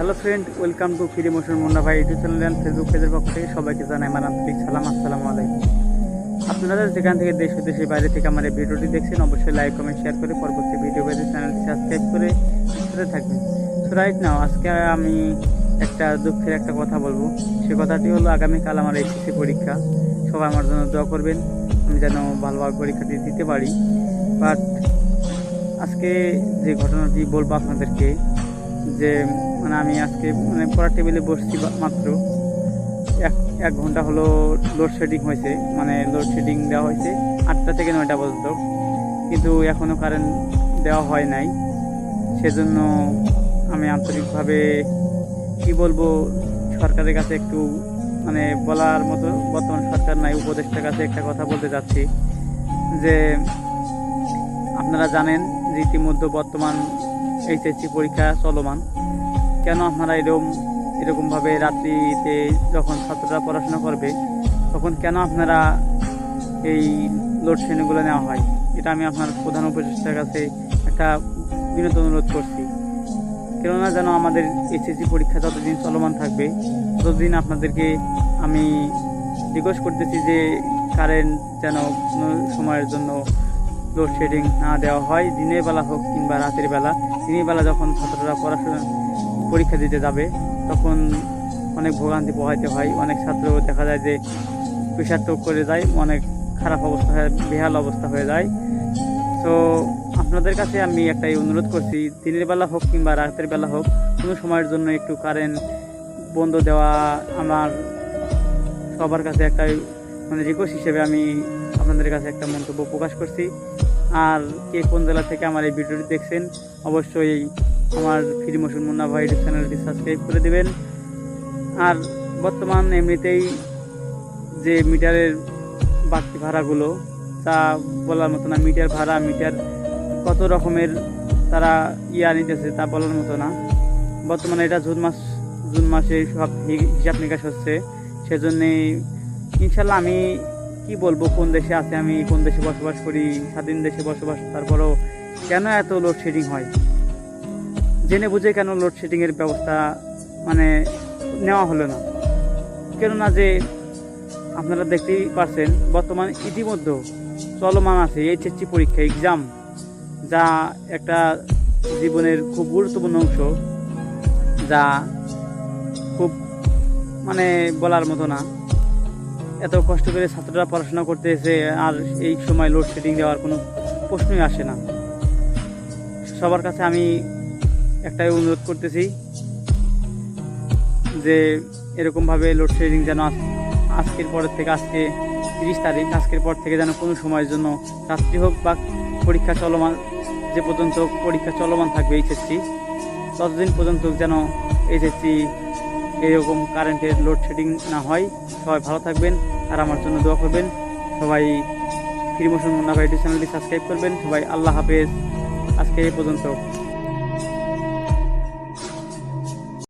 Hello friend welcome to free motion Munna Bhai YouTube channel and Facebook পেজের পক্ষ থেকে সবাইকে জানাই আমার আন্তরিক সালাম, আসসালামু আলাইকুম। আপনারা যেখান থেকে দেশ ও দেশের বাইরে থেকে আমার এই ভিডিওটি দেখছেন, অবশ্যই লাইক কমেন্ট শেয়ার করে পরবর্তী ভিডিও পেতে চ্যানেলটি সাবস্ক্রাইব করে সাথে থাকবেন। সো রাইট নাও আজকে আমি একটা দুঃখের একটা কথা বলব। সে কথাটি হলো, আগামীকাল আমার এইচএসসি পরীক্ষা। সবাই আমার জন্য দোয়া করবেন, আমি যেন ভালোভাবে পরীক্ষাটি দিতে পারি। বাট আজকে যে ঘটনাটি বলব আপনাদেরকে যে মানে আমি আজকে মানে পড়ার টেবিলে বসছি মাত্র। এক এক ঘণ্টা হলো লোডশেডিং হয়েছে মানে লোডশেডিং দেওয়া হয়েছে আটটা থেকে নয়টা পর্যন্ত। কিন্তু এখনও কারেন্ট দেওয়া হয় নাই। সেজন্য আমি আন্তরিকভাবে কি বলব, সরকারের কাছে একটু মানে বলার মতো বর্তমান সরকার নাই, উপদেষ্টার কাছে একটা কথা বলতে চাচ্ছি। যে, আপনারা জানেন যে ইতিমধ্যে বর্তমান এইচএসসি পরীক্ষা চলমান। কেন আপনারা এরকম, এরকমভাবে রাত্রিতে যখন ছাত্ররা পড়াশোনা করবে, তখন কেন আপনারা এই লোডশেডিংগুলো নেওয়া হয়? এটা আমি আপনার প্রধান উপদেষ্টার কাছে একটা বিনোদ অনুরোধ করছি। কেননা যেন আমাদের এইচএসসি পরীক্ষা যতদিন চলমান থাকবে, ততদিন আপনাদেরকে আমি রিকোয়েস্ট করতেছি যে কারেন্ট যেন কোনো সময়ের জন্য লোডশেডিং না দেওয়া হয়। দিনের বেলা হোক কিংবা রাতের বেলা। দিনের বেলা যখন ছাত্ররা পড়াশোনা, পরীক্ষা দিতে যাবে, তখন অনেক ভোগান্তি পোহাইতে হয়। অনেক ছাত্র দেখা যায় যে প্রেশার টোক করে যায়, অনেক খারাপ অবস্থা হয়, বেহাল অবস্থা হয়ে যায়। তো আপনাদের কাছে আমি একটাই অনুরোধ করছি, দিনের বেলা হোক কিংবা রাতের বেলা হোক, কোনো সময়ের জন্য একটু কারেন্ট বন্ধ দেওয়া আমার সবার কাছে একটাই মানে রিকোয়েস্ট হিসেবে আমি আপনাদের কাছে একটা মন্তব্য প্রকাশ করছি। আর কে কোন জেলা থেকে আমার এই ভিডিওটি দেখছেন, অবশ্যই আমার free motion Munna Bhai YouTube চ্যানেলটি সাবস্ক্রাইব করে দিবেন। আর বর্তমান এমনিতেই যে মিটারের বাড়তি ভাড়াগুলো, তা বলার মতো না, মিটার ভাড়া, মিটার কত রকমের তারা ইয়া নিতেছে তা বলার মতো না। বর্তমানে এটা জুন মাস, জুন মাসে সব হিসাব নিকাশ হচ্ছে। সেজন্যে ইনশাল্লাহ আমি কি বলব, কোন দেশে আছে আমি, কোন দেশে বসবাস করি, স্বাধীন দেশে বসবাস, তারপরেও কেন এত লোডশেডিং হয়? জেনে বুঝে কেন লোডশেডিংয়ের ব্যবস্থা মানে নেওয়া হলো না? কেননা যে, আপনারা দেখতেই পারছেন, বর্তমান ইতিমধ্যে চলমান আছে এইচএসসি পরীক্ষা এক্সাম যা একটা জীবনের খুব গুরুত্বপূর্ণ অংশ, যা খুব মানে বলার মতো না। এত কষ্ট করে ছাত্ররা পড়াশোনা করতে এসে আর এই সময় লোডশেডিং দেওয়ার কোনো প্রশ্নই আসে না। সবার কাছে আমি একটাই অনুরোধ করতেছি যে এরকমভাবে লোডশেডিং যেন আজকের পরের থেকে আজকে তিরিশ তারিখ, আজকের পর থেকে যেন কোনো সময়ের জন্য রাত্রি হোক বা পরীক্ষা চলমান যে পর্যন্ত পরীক্ষা চলমান থাকবে এইচএসসি, ততদিন পর্যন্ত যেন এইচএসসি এরকম কারেন্টের লোডশেডিং না হয়। সবাই ভালো থাকবেন আর আমার জন্য দোয়া করবেন। সবাই ফ্রি মোশন মুন্না ভাই চ্যানেলটি সাবস্ক্রাইব করবেন। সবাই আল্লাহ হাফেজ। আজকে এই পর্যন্ত।